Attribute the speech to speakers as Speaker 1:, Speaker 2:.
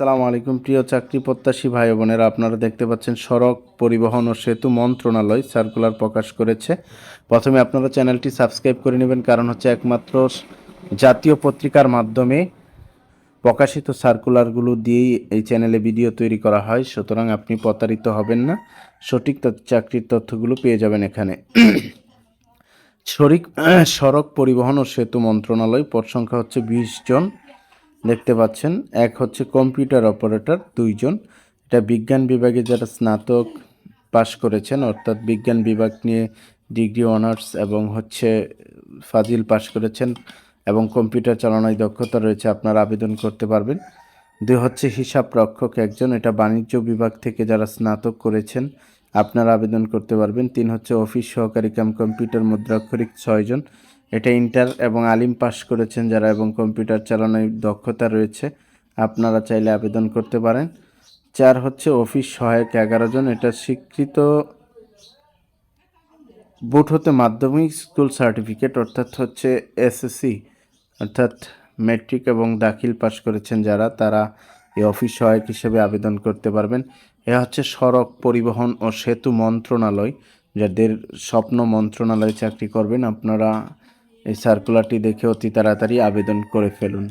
Speaker 1: সালামু আলাইকুম, প্রিয় চাকরি প্রত্যাশী ভাই বোনেরা। আপনারা দেখতে পাচ্ছেন সড়ক পরিবহন ও সেতু মন্ত্রণালয় সার্কুলার প্রকাশ করেছে। প্রথমে আপনারা চ্যানেলটি সাবস্ক্রাইব করে নেবেন, কারণ হচ্ছে একমাত্র জাতীয় পত্রিকার মাধ্যমে প্রকাশিত সার্কুলারগুলো দিয়েই এই চ্যানেলে ভিডিও তৈরি করা হয়। সুতরাং আপনি প্রতারিত হবেন না, সঠিক চাকরির তথ্যগুলো পেয়ে যাবেন এখানে। সড়ক পরিবহন ও সেতু মন্ত্রণালয়, পদ সংখ্যা হচ্ছে বিশ জন। দেখতে পাচ্ছেন, এক হচ্ছে কম্পিউটার অপারেটর, দুইজন। এটা বিজ্ঞান বিভাগে যারা স্নাতক পাশ করেছেন, অর্থাৎ বিজ্ঞান বিভাগ নিয়ে ডিগ্রি, অনার্স এবং হচ্ছে ফাজিল পাশ করেছেন এবং কম্পিউটার চালানোয় দক্ষতা রয়েছে, আপনারা আবেদন করতে পারবেন। দুই হচ্ছে হিসাব রক্ষক একজন, এটা বাণিজ্য বিভাগ থেকে যারা স্নাতক করেছেন, আপনারা আবেদন করতে পারবেন। তিন হচ্ছে অফিস সহকারী কাম কম্পিউটার মুদ্রাক্ষরিক ছয়জন এটা ইন্টার এবং আলিম পাস করেছেন যারা এবং কম্পিউটার চালানোয় দক্ষতা রয়েছে, আপনারা চাইলে আবেদন করতে পারেন। চার হচ্ছে অফিস সহায়ক এগারো জন, এটা স্বীকৃত বুট হতে মাধ্যমিক স্কুল সার্টিফিকেট, অর্থাৎ হচ্ছে এসএসসি অর্থাৎ মেট্রিক এবং দাখিল পাস করেছেন যারা, তারা এই অফিস সহায়ক হিসেবে আবেদন করতে পারবেন। এ হচ্ছে সড়ক পরিবহন ও সেতু মন্ত্রণালয়, যাদের স্বপ্ন মন্ত্রণালয়ে চাকরি করবেন, আপনারা এই সার্কুলারটি দেখে অতি তাড়াতাড়ি আবেদন করে ফেলুন।